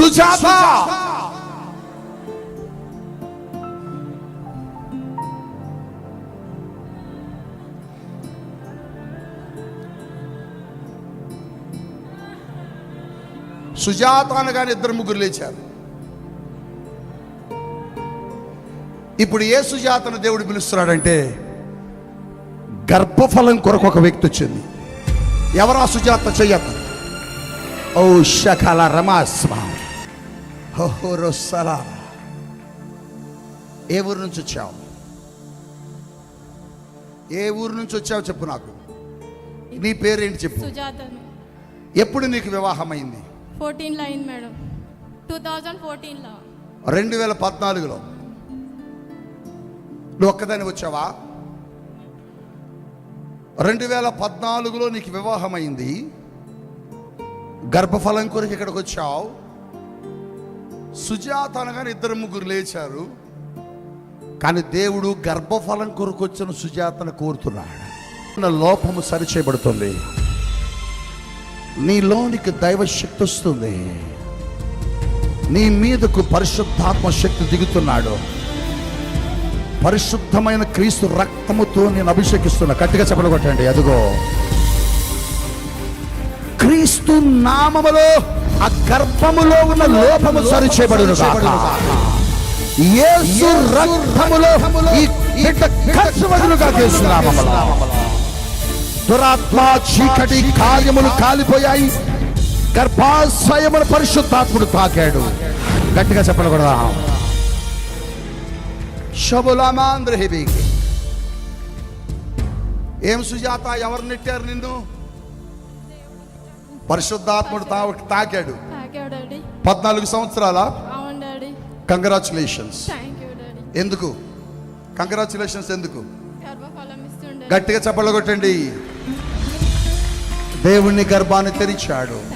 సుజాత! సుజాత అనగానే ఇద్దరు ముగ్గురు లేచారు. ఇప్పుడు ఏ సుజాతను దేవుడు పిలుస్తున్నాడంటే గర్భఫలం కొరకు ఒక వ్యక్తి వచ్చింది. ఎవరా సుజాత చెయ్యత ఓ శకల రమాస్మ హోరొస్సలా ఏ ఊరు నుంచి వచ్చావు? ఏ ఊరు నుంచి వచ్చావు చెప్పు నాకు. నీ పేరేంటి చెప్పు. ఎప్పుడు నీకు వివాహమైంది? ఫోర్టీన్లో అయింది మేడం. టూ థౌజండ్ ఫోర్టీన్లో. రెండు వేల పద్నాలుగులో. నువ్వు ఒక్కదాని వచ్చావా? రెండు వేల పద్నాలుగులో నీకు వివాహమైంది. గర్భఫలం కొరకు ఇక్కడికి వచ్చావు? సుజాత అనగానే ఇద్దరు ముగ్గురు లేచారు. కానీ దేవుడు గర్భఫలం కొరకు వచ్చిన సుజాతను కోరుతున్నాడు. నా లోపము సరిచేయబడుతుంది. నీలోనికి దైవ శక్తి వస్తుంది. నీ మీదకు పరిశుద్ధాత్మ శక్తి దిగుతున్నాడు. పరిశుద్ధమైన క్రీస్తు రక్తముతో నేను అభిషేకిస్తున్నా. గట్టిగా చెప్పలు కొట్టండి అదిగో. క్రీస్తు నామములో ఆ గర్భములో ఉన్న లోపము సరి చేయబడును యేసు రక్తములో ఈ బిడ్డ కచ్చబడునుగా యేసు దురాత్మ చీకటి కార్యములు కాలిపోయాయి. గర్భాశయమును పరిశుద్ధాత్ముడు తాకాడు. గట్టిగా చెప్పకూడదా శబులమాంధ్రహిబీకి ఏం సుజాత ఎవరు నెట్టారు నిన్ను? పరిశుద్ధాత్ముడు తాకాడు. పద్నాలుగు సంవత్సరాల? కంగ్రాచులేషన్స్ ఎందుకు? కంగ్రాచులేషన్స్ ఎందుకు? గట్టిగా చెప్పలు కొట్టండి దేవుణ్ణి గర్భాన్ని తెరిచాడు.